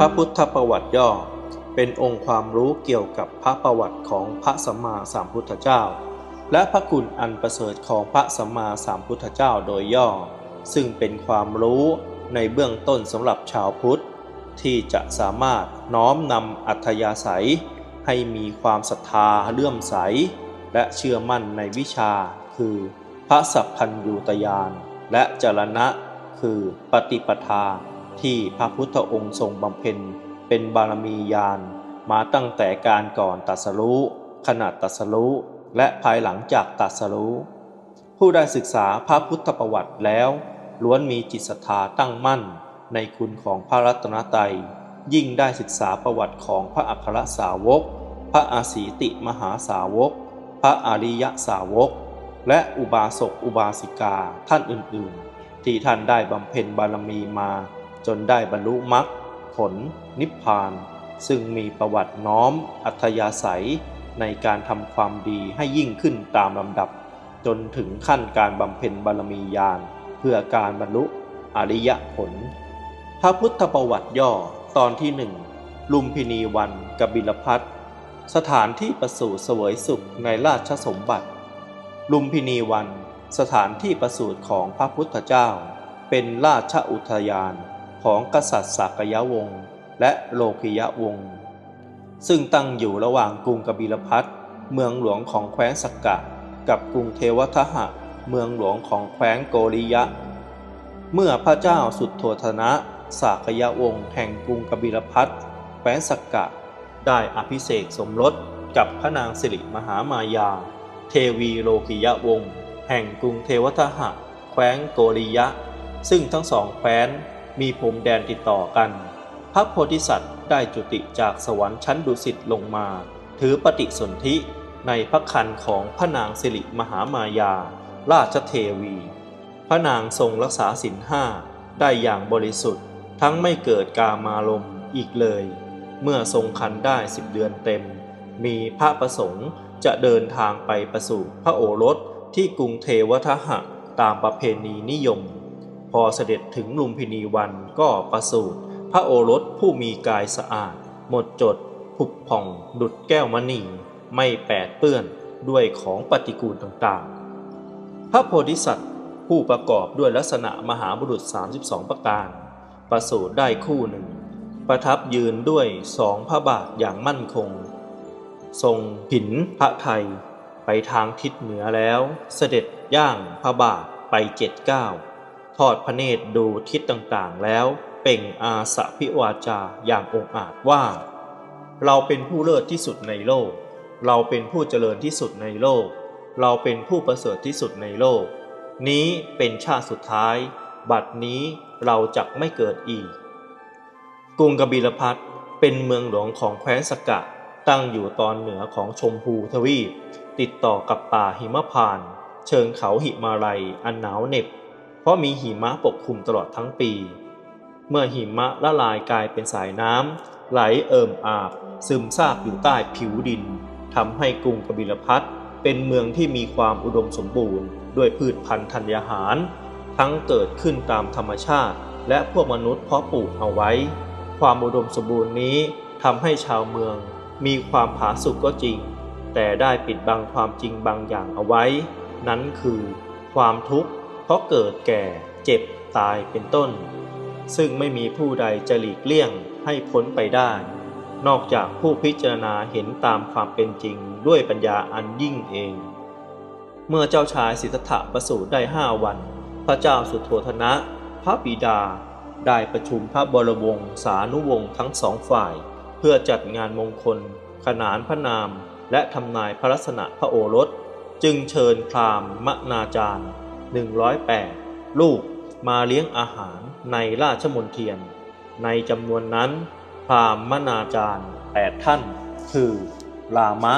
พระพุทธประวัติย่อ เป็นองค์ความรู้เกี่ยวกับพระประวัติของพระสัมมาสัมพุทธเจ้า และพระคุณอันประเสริฐของพระสัมมาสัมพุทธเจ้าโดยย่อ ซึ่งเป็นความรู้ในเบื้องต้นสำหรับชาวพุทธ ที่จะสามารถน้อมนำอัธยาศัย ให้มีความศรัทธาเลื่อมใส และเชื่อมั่นในวิชา คือพระสัพพัญญูตยาน และจรณะ คือปฏิปทา ที่พระพุทธองค์ทรงบำเพ็ญ เป็นบารมียาน มาตั้งแต่การก่อนตัสรู้ขณะตัสรู้และภายหลังจากตัสรู้ผู้ได้ศึกษาพระพุทธประวัติแล้ว ล้วนมีจิตศรัทธาตั้งมั่น ในคุณของพระรัตนตรัยยิ่งได้ศึกษาประวัติของพระอัครสาวก พระอาศีติมหาสาวก พระอริยสาวก และอุบาสกอุบาสิกาท่านอื่นๆ ที่ท่านได้บำเพ็ญบารมีมา จนได้บรรลุมรรคผล นิพพาน ซึ่งมีประวัติน้อมอัธยาศัย ในการทำความดีให้ยิ่งขึ้นตามลำดับ จนถึงขั้นการบำเพ็ญบารมีญาณเพื่อการบรรลุอริยผล พระพุทธประวัติย่อตอนที่หนึ่งลุมพินีวันกบิลพัทสถานที่ประสูติเสวยสุขในราชสมบัติ ลุมพินีวัน สถานที่ประสูติของพระพุทธเจ้า เป็นราชอุทยาน ของกษัตริย์สักยวงศ์และโลกิยวงศ์ซึ่งตั้งอยู่ระหว่างกรุงกบิลพัทเมืองหลวงของแคว้นสักกะ กับกรุงเทวทหะ เมืองหลวงของแคว้นโกริยะ เมื่อพระเจ้าสุดโทธนะสากยวงศ์แห่งกรุงกบิลพัทแคว้นสักกะ ได้อภิเษกสมรสกับพระนางสิริมหามายา เทวีโลกิยวงศ์แห่งกรุงเทวทหะ แคว้นโกริยะ ซึ่งทั้งสองแคว้น มีพรมแดนติดต่อกัน พระโพธิสัตว์ได้จุติจากสวรรค์ชั้นดุสิตลงมา ถือปฏิสนธิในพระคันของพระนางสิริมหามายา ราชเทวี พระนางทรงรักษาศีลห้าได้อย่างบริสุทธิ์ ทั้งไม่เกิดกามารมอีกเลย เมื่อทรงคันได้สิบเดือนเต็ม มีพระประสงค์จะเดินทางไปประสูติพระโอรสที่กรุงเทวทหะตามประเพณีนิยม อเสด็จถึงลุมพินีวันก็ประสูติพระโอรสผู้มีกายสะอาด หมดจดผุบผ่อง ดุดแก้วมณี ไม่แปดเปื้อนด้วยของปฏิกูลต่างๆ พระโพธิสัตว์ผู้ประกอบด้วยลักษณะมหาบุรุษ 32 ประการ ประสูติได้คู่หนึ่ง ประทับยืนด้วยสองพระบาทอย่างมั่นคง ทรงผินพระไทย ไปทางทิศเหนือแล้ว เสด็จย่างพระบาทไปเจ็ดเก้า ทอดพระเนตรดูทิศต่างๆแล้วเป่งอาสะพิวาจาอย่างองอาจว่า เราเป็นผู้เลิศที่สุดในโลก เราเป็นผู้เจริญที่สุดในโลก เราเป็นผู้ประเสริฐที่สุดในโลก นี้เป็นชาติสุดท้าย บัดนี้เราจักไม่เกิดอีก กรุงกบิลพัทเป็นเมืองหลวงของแคว้นสกะตั้งอยู่ตอนเหนือของชมพูทวีป ติดต่อกับป่าหิมพานต์เชิงเขาหิมาลัยอันหนาวเหน็บ ราะมีหิมะปกคลุมตลอดทั้งปี เมื่อหิมะละลายกลายเป็นสายน้ำไหลเอิ่มอาบ ซึมซาบอยู่ใต้ผิวดินทำให้กรุงกบิลพัทเป็นเมืองที่มีความอุดมสมบูรณ์ด้วยพืชพันธุ์ธัญญาหาร ทั้งเกิดขึ้นตามธรรมชาติ และพวกมนุษย์เพาะปลูกเอาไว้ ความอุดมสมบูรณ์นี้ทำให้ชาวเมืองมีความผาสุกก็จริง แต่ได้ปิดบังความจริงบางอย่างเอาไว้ นั้นคือความทุกข์ เพราะเกิดแก่เจ็บตายเป็นต้น ซึ่งไม่มีผู้ใดจะหลีกเลี่ยงให้พ้นไปได้ นอกจากผู้พิจารณาเห็นตามความเป็นจริงด้วยปัญญาอันยิ่งเอง เมื่อเจ้าชายสิทธัตถะประสูติได้ห้าวัน พระเจ้าสุโธธนะ พระบิดา ได้ประชุมพระบรวงศานุวงศ์ทั้งสองฝ่าย เพื่อจัดงานมงคล ขนานพระนาม และทำนายพระลักษณะพระโอรส จึงเชิญพราหมณ์มนาจารย์ 108 ลูกมาเลี้ยงอาหารในราชมนเทียน ในจำนวนนั้นพรามมนาจารย์8ท่าน คือลามะ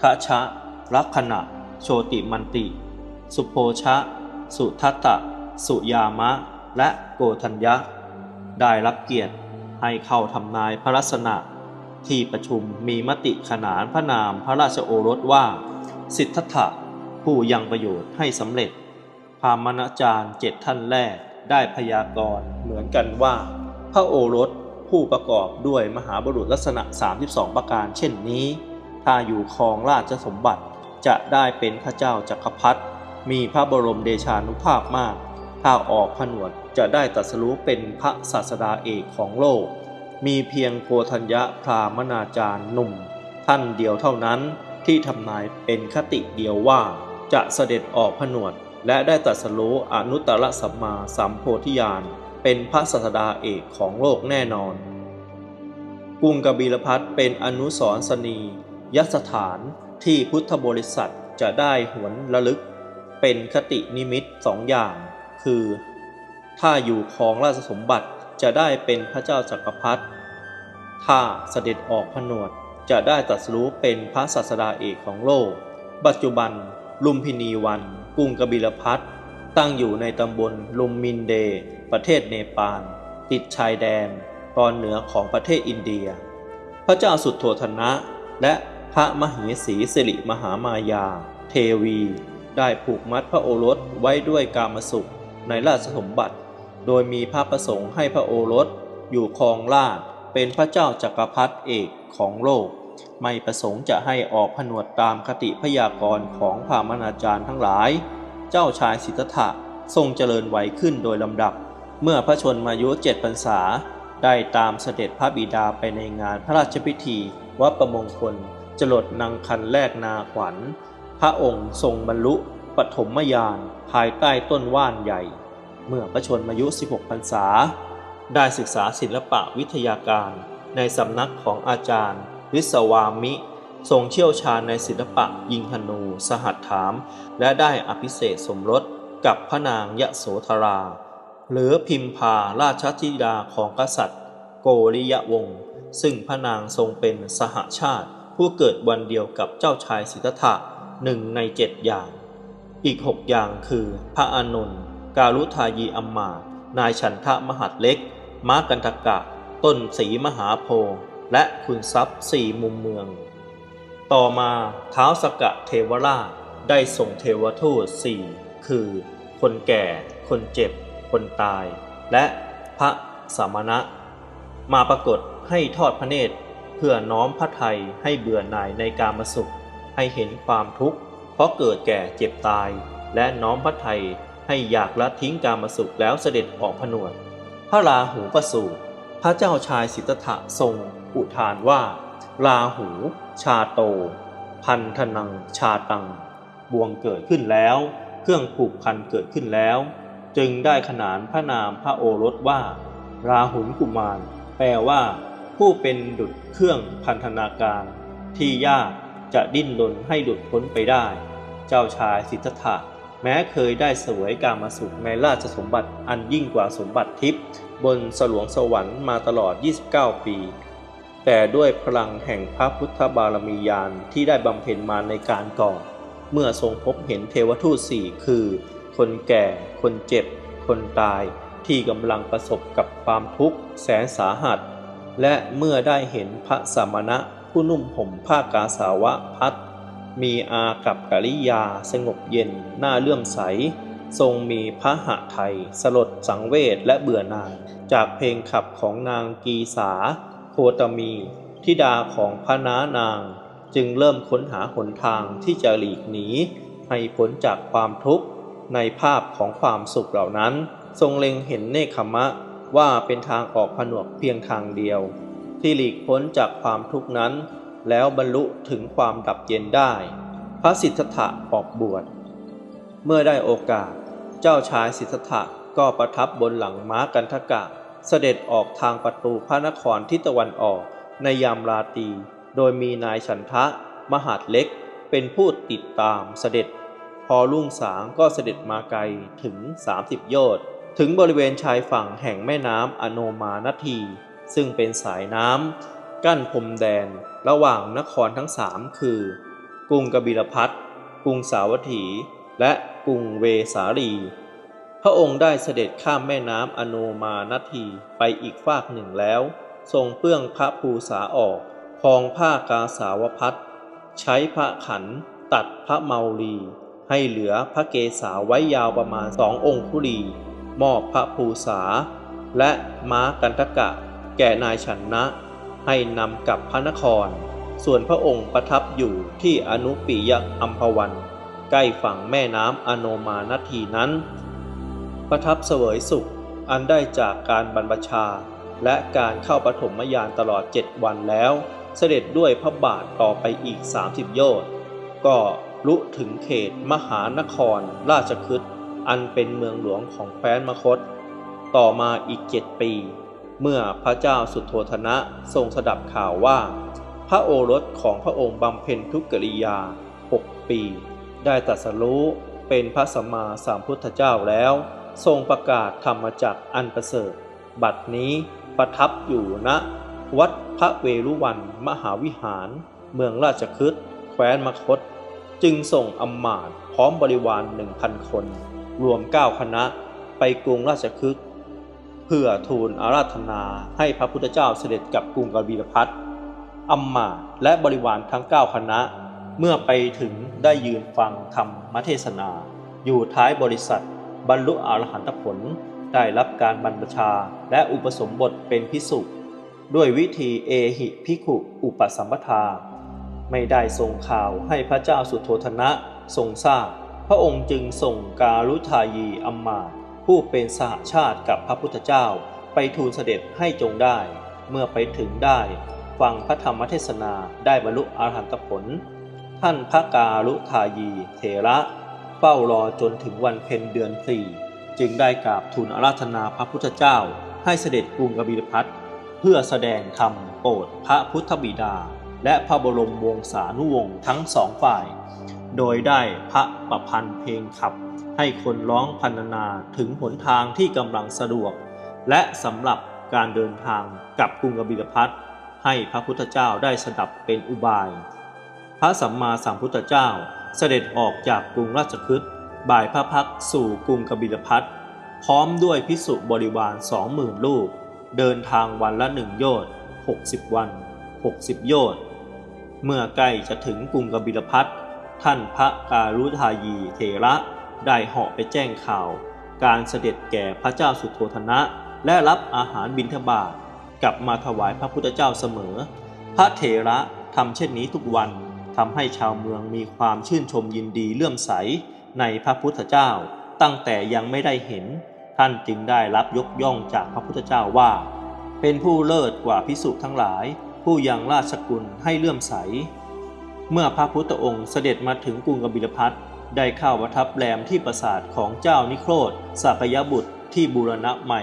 ทะชะลักขณะ โชติมันติ สุโพชะ สุทัตตะ สุยามะ และโกธัญญะ ได้รับเกียรติให้เข้าทำนายพระลักษณะ ที่ประชุมมีมติขนานพระนามพระราชโอรสว่า สิทธัตถะผู้ยังประโยชน์ให้สำเร็จ พามณจารย์เจ็ดท่านแรกได้พยากรณ์เหมือนกันว่า พระโอรสผู้ประกอบด้วยมหาบุรุษลักษณะ 32 ประการเช่นนี้ ถ้าอยู่ครองราชสมบัติจะได้เป็นพระเจ้าจักรพรรดิมีพระบรมเดชานุภาพมาก ถ้าออกผนวดจะได้ตรัสรู้เป็นพระศาสดาเอกของโลก มีเพียงโกธัญญะพรามนาจารย์หนุ่ม ท่านเดียวเท่านั้นที่ทำนายเป็นคติเดียวว่าจะเสด็จออกผนวด และได้ตรัสรู้อนุตตรสัมมาสัมโพธิญาณเป็นพระศาสดาเอกของโลกแน่นอน กรุงกบิลพัทเป็นอนุสรสนียสถานที่พุทธบริษัทจะได้หวนระลึก เป็นคตินิมิตสองอย่าง คือ ถ้าอยู่ครองราชสมบัติจะได้เป็นพระเจ้าจักรพรรดิถ้าเสด็จออกผนวดจะได้ตรัสรู้เป็นพระศาสดาเอกของโลก ปัจจุบันลุมพินีวัน กรุงกบิลพัทตั้งอยู่ในตำบลลุมมินเด ประเทศเนปาล ติดชายแดน ตอนเหนือของประเทศอินเดีย พระเจ้าสุดโทธนะ และพระมเหสีสิริมหามายา เทวี ได้ผูกมัดพระโอรสไว้ด้วยกามสุขในราชสมบัติ โดยมีพระประสงค์ให้พระโอรสอยู่ครองราชเป็นพระเจ้าจักรพรรดิเอกของโลก ไม่ประสงค์จะให้ออกผนวดตามคติพยากรณ์ของพามนาจารย์ทั้งหลาย เจ้าชายสิทธัตถะทรงเจริญไหวขึ้นโดยลำดับ เมื่อพระชนมายุเจ็ดพรรษา ได้ตามเสด็จพระบิดาไปในงานพระราชพิธีวัดประมงคลจรดนางคันแรกนาขวัญ พระองค์ทรงบรรลุปฐมยานภายใต้ต้นว่านใหญ่ เมื่อพระชนมายุ 16พรรษา ได้ศึกษาศิลปะวิทยาการในสำนักของอาจารย์ วิศวามิทรงเชี่ยวชาญในศิลปะยิงธนู สหัตถาม และได้อภิเษกสมรสกับพระนางยะโสธรา หรือพิมพาราชธิดาของกษัตริย์ โกริยวงศ์ซึ่งพระนางทรงเป็นสหชาติ ผู้เกิดวันเดียวกับเจ้าชายสิทธัตถะหนึ่งในเจ็ดอย่าง อีกหกอย่างคือ พระอานนท์การุทายีอัมมา นายฉันทะมหัดเล็กม้ากันตกะ ต้นสีมหาโพธิ์ และคุณทรัพย์สี่มุมเมือง ต่อมาท้าวสกะเทวราชได้ส่งเทวทูตสี่คือ คนแก่ คนเจ็บ คนตาย และพระสามณะ มาปรากฏให้ทอดพระเนตรเพื่อน้อมพระไทยให้เบื่อหน่ายในการมาสุข ให้เห็นความทุกข์ เพราะเกิดแก่เจ็บตาย และน้อมพระไทยให้อยากละทิ้งการมาสุขแล้วเสด็จออกผนวด พระราหูประสูติพระเจ้าชายสิทธัตถะทรง อุทานว่า ราหู ชาโต พันธนัง ชาตัง บวงเกิดขึ้นแล้ว เครื่องผูกพันเกิดขึ้นแล้ว จึงได้ขนานพระนามพระโอรสว่า ราหุลกุมาร แปลว่า ผู้เป็นดุจเครื่องพันธนาการ ที่ยากจะดิ้นรนให้หลุดพ้นไปได้ เจ้าชายสิทธัตถะแม้เคยได้เสวยกามาสุขในราชสมบัติอันยิ่งกว่าสมบัติทิพย์บนสลวงสวรรค์มาตลอด 29 ปี แต่ด้วยพลังแห่งพระพุทธบารมียานที่ได้บำเพ็ญมาในการก่อนเมื่อทรงพบเห็นเทวทูตสี่คือ คนแก่ คนเจ็บ คนตาย ที่กำลังประสบกับความทุกข์แสนสาหัส และเมื่อได้เห็นพระสมณะผู้นุ่มห่มผ้ากาสาวะพัดมีอากับกริยาสงบเย็นหน้าเลื่อมใส ทรงมีพระหะไทย สลดสังเวชและเบื่อหน่าย จากเพลงขับของนางกีสา ตมีทิดาของพระน้านาง จึงเริ่มค้นหาหนทางที่จะหลีกหนีให้พ้นจากความทุกข์ในภาพของความสุขเหล่านั้น ทรงเล็งเห็นเนคขมะว่าเป็นทางออกผนวกเพียงทางเดียว ที่หลีกพ้นจากความทุกข์นั้น แล้วบรรลุถึงความดับเย็นได้ พระสิทธัตถะออกบวช เมื่อได้โอกาส เจ้าชายสิทธัตถะก็ประทับบนหลังม้ากันทกะ เสด็จออกทางประตูพระนครทิศตะวันออกในยามราตรีโดยมีนายฉันทะ มหาดเล็กเป็นผู้ติดตามเสด็จ พอรุ่งสางก็เสด็จมาไกลถึง 30 โยชน์ถึงบริเวณชายฝั่งแห่งแม่น้ำอโนมานที ซึ่งเป็นสายน้ำกั้นพรมแดนระหว่างนครทั้งสามคือกรุงกบิลพัทกรุงสาวัตถี และกรุงเวสาลี พระองค์ได้เสด็จข้ามแม่น้ำอโนมานาทีไปอีกฟากหนึ่งแล้ว ทรงเปื้องพระภูษาออกคองผ้ากาสาวพัดใช้พระขันตัดพระเมาลี ให้เหลือพระเกศาไว้ยาวประมาณสององคุลีมอบพระภูษา และม้ากันตกะแแก่นายชันนะ ให้นำกลับพระนคร ส่วนพระองค์ประทับอยู่ที่อนุปิยอัมพวัน ใกล้ฝั่งแม่น้ำอโนมานาทีนั้น ประทับเสวยสุข อันได้จากการบรรพชา และการเข้าปฐมยานตลอดเจ็ดวันแล้ว เสด็จด้วยพระบาทต่อไปอีก 30 โยชน์ก็ลุถึงเขตมหานครราชคฤห์อันเป็นเมืองหลวงของแคว้นมคต ต่อมาอีกเจ็ดปี เมื่อพระเจ้าสุโธธนะทรงสดับข่าวว่า พระโอรสของพระองค์บำเพ็ญทุกกิริยาหกปี ได้ตรัสรู้เป็นพระสัมมาสัมพุทธเจ้าแล้ว ทรงประกาศธรรมจักอันประเสริฐ บัดนี้ประทับอยู่ณวัดพระเวรุวันมหาวิหาร เมืองราชคฤห์แคว้นมคต จึงส่งอำมาตย์พร้อมบริวารหนึ่งพันคน รวมเก้าคณะไปกรุงราชคฤห์เพื่อทูลอาราธนาให้พระพุทธเจ้าเสด็จกลับกรุงกบิลพัทอำมาตย์และบริวารทั้งเก้าคณะ เมื่อไปถึงได้ยืนฟังธรรมเทศนา อยู่ท้ายบริษัท บรรลุอรหันตผล ได้รับการบรรพชาและอุปสมบทเป็นพิสุด้วยวิธีเอหิพิขุอุปสัมปทา ไม่ได้ส่งข่าวให้พระเจ้าสุโธธนะทรงทราบ พระองค์จึงส่งการุทายีอัมมาผู้เป็นสหชาติกับพระพุทธเจ้าไปทูลเสด็จให้จงได้ เมื่อไปถึงได้ ฟังพระธรรมเทศนาได้บรรลุอรหันตผล ท่านพระการุทายีเถระ เฝ้ารอจนถึงวันเพ็ญเดือนสี่จึงได้กราบทูลอาราธนาพระพุทธเจ้า ให้เสด็จกรุงกบิลพัทเพื่อแสดงธรรมโปรดพระพุทธบิดา และพระบรมวงศานุวงศ์ทั้งสองฝ่าย โดยได้พระประพันธ์เพลงขับ ให้คนร้องพรรณนาถึงหนทางที่กำลังสะดวก และสำหรับการเดินทางกับกรุงกบิลพัทให้พระพุทธเจ้าได้สดับเป็นอุบาย พระสัมมาสัมพุทธเจ้า เสด็จออกจากกรุงราชคฤห์บ่ายพระพักสู่กรุงกบิลพัทพร้อมด้วยพิสุบริวารสองหมื่นลูก เดินทางวันละหนึ่งโยชน์หกสิบวันหกสิบโยชน์เมื่อใกล้จะถึงกรุงกบิลพัทท่านพระการุทายีเถระได้เหาะไปแจ้งข่าว การเสด็จแก่พระเจ้าสุโธธนะ และรับอาหารบิณฑบาตกลับมาถวายพระพุทธเจ้าเสมอ พระเถระทำเช่นนี้ทุกวัน ทำให้ชาวเมืองมีความชื่นชมยินดีเลื่อมใสในพระพุทธเจ้า ตั้งแต่ยังไม่ได้เห็น ท่านจึงได้รับยกย่องจากพระพุทธเจ้าว่า เป็นผู้เลิศกว่าพิสุทั้งหลาย ผู้ยังราชกุลให้เลื่อมใส เมื่อพระพุทธองค์เสด็จมาถึงกรุงกบิลพัทได้เข้าประทับแรมที่ปราสาทของเจ้านิโครธสักยบุตรที่บูรณะใหม่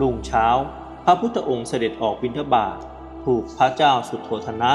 รุ่งเช้า พระพุทธองค์เสด็จออกบิณฑบาตถูกพระเจ้าสุโธธนะ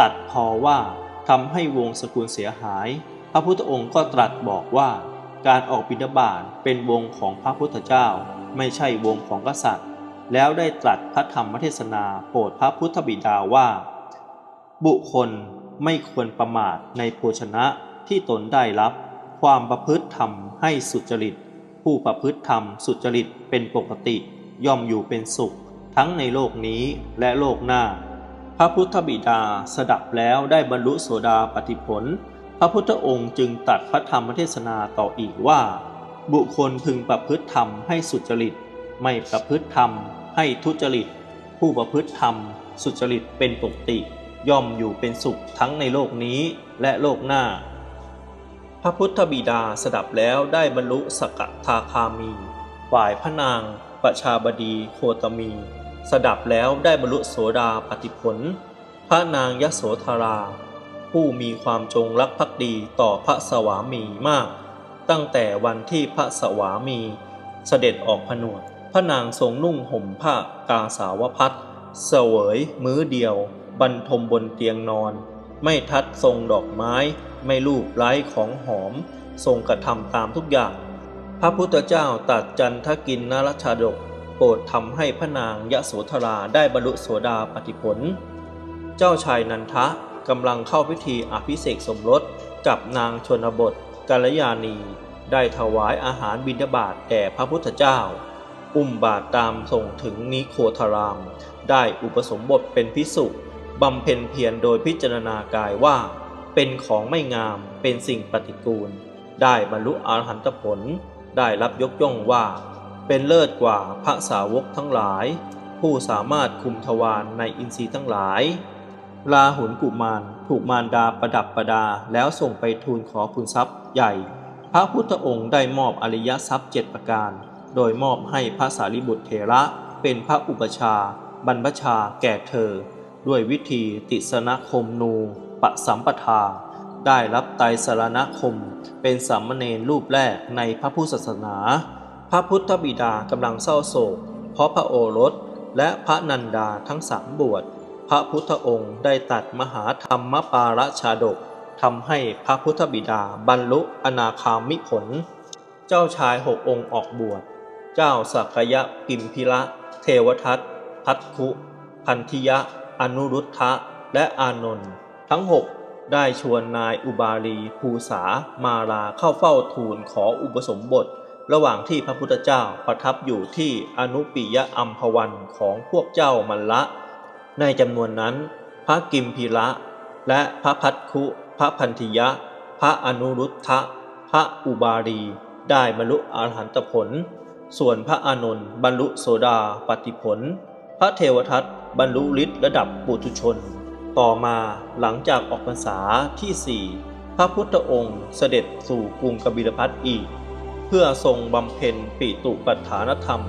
ตัดพอว่า ทำให้วงสกุลเสียหาย พระพุทธองค์ก็ตรัสบอกว่า การออกบิณฑบาตเป็นวงของพระพุทธเจ้า ไม่ใช่วงของกษัตริย์ แล้วได้ตรัสพระธรรมเทศนาโปรดพระพุทธบิดาว่า บุคคลไม่ควรประมาทในโภชนะที่ตนได้รับ ความประพฤติธรรมให้สุจริต ผู้ประพฤติธรรมสุจริตเป็นปกติ ย่อมอยู่เป็นสุข ทั้งในโลกนี้และโลกหน้า พระพุทธบิดาสดับแล้วได้บรรลุโสดาปฏิผล พระพุทธองค์จึงตัดพระธรรมเทศนาต่ออีกว่า บุคคลพึงประพฤติธรรมให้สุจริต ไม่ประพฤติธรรมให้ทุจริต ผู้ประพฤติธรรม สุจริตเป็นปกติ ย่อมอยู่เป็นสุขทั้งในโลกนี้และโลกหน้า พระพุทธบิดาสดับแล้วได้บรรลุสกทาคามี ฝ่ายพระนางประชาบดีโคตมี สดับแล้วได้บรรลุโสดาปฏิผล พระนางยโสธรา ผู้มีความจงรักภักดีต่อพระสวามีมาก ตั้งแต่วันที่พระสวามี เสด็จออกผนวด พระนางทรงนุ่งห่มผ้ากาสาวพัดเสวยมื้อเดียว บรรทมบนเตียงนอน ไม่ทัดทรงดอกไม้ ไม่ลูบไล้ของหอม ทรงกระทำตามทุกอย่าง พระพุทธเจ้าตัดจันทกินนรชาดก โปรดทำให้พระนางยะโสธราได้บรรลุโสดาปฏิผล เจ้าชายนันทะกำลังเข้าพิธีอภิเษกสมรสกับนางชนบทกัลยาณีได้ถวายอาหารบิณฑบาตแก่พระพุทธเจ้า อุ้มบาตรตามส่งถึงนิโคธาราม ได้อุปสมบทเป็นพิสุบำเพ็ญเพียรโดยพิจารณากายว่า เป็นของไม่งามเป็นสิ่งปฏิกูล ได้บรรลุอรหันตผล ได้รับยกย่องว่า เป็นเลิศกว่าพระสาวกทั้งหลาย ผู้สามารถคุมทวารในอินทรีย์ทั้งหลายลาหุนกุมารถูกมารดาประดับประดาแล้วส่งไปทูลขอคุณทรัพย์ใหญ่ พระพุทธองค์ได้มอบอริยทรัพย์เจ็ดประการ โดยมอบให้พระสารีบุตรเถระ เป็นพระอุปชา บรรพชาแก่เธอ ด้วยวิธีติสนคมนูปสัมปทา ได้รับไตรสรณคม เป็นสามเณรรูปแรกในพระพุทธศาสนา ระพุทธบิดากำลังเศร้าโศก เพราะพระโอรสและพระนันดาทั้งสามบวช พระพุทธองค์ได้ตัดมหาธรรมปาระชาดกทำให้พระพุทธบิดาบรรลุอนาคามิผล เจ้าชายหกองค์ออกบวช เจ้าสักยะกิมพิระ เทวทัตพัทคุพันธิยะ อนุรุทธะ และอานนท์ทั้งหกได้ชวนนายอุบาลีภูษามาลาเข้าเฝ้าทูลขออุปสมบท ระหว่างที่พระพุทธเจ้าประทับอยู่ที่อนุปิยะอัมพวันของพวกเจ้ามันละ ในจำนวนนั้น พระกิมพีระ และพระพัทคุ พระพันธิยะ พระอนุรุทธะ พระอุบาลี ได้บรรลุอรหันตผล ส่วนพระอานนท์บรรลุโสดาปฏิผล พระเทวทัตบรรลุฤทธิ์ระดับปุถุชน ต่อมาหลังจากออกพรรษาที่สี่พระพุทธองค์เสด็จสู่กรุงกบิลพัทอีก พื่อทรงบำเพ็ญปิตุปัฏฐานธรรม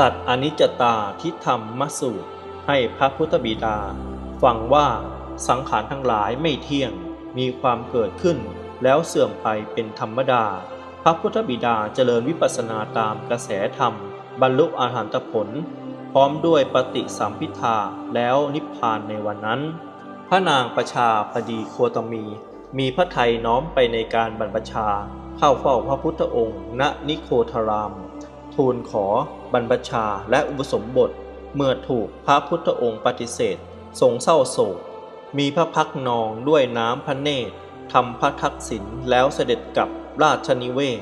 ตัดอนิจจตาทิธรรมมสูตร ให้พระพุทธบิดา ฟังว่าสังขารทั้งหลายไม่เที่ยงมีความเกิดขึ้น แล้วเสื่อมไปเป็นธรรมดา พระพุทธบิดาเจริญวิปัสสนาตามกระแสธรรม บรรลุอาหารตผล พร้อมด้วยปฏิสัมพิทาแล้วนิพพานในวันนั้น พระนางประชาพดีโคตมี มีพระไทยน้อมไปในการบรรพชา เข้าเฝ้าพระพุทธองค์ ณนิโคทราม ทูลขอบรรพชาและอุปสมบท เมื่อถูกพระพุทธองค์ปฏิเสธ ทรงเศร้าโศก มีพระพักนองด้วยน้ำพระเนตรทำพระทักษิณแล้วเสด็จกลับราชนิเวศ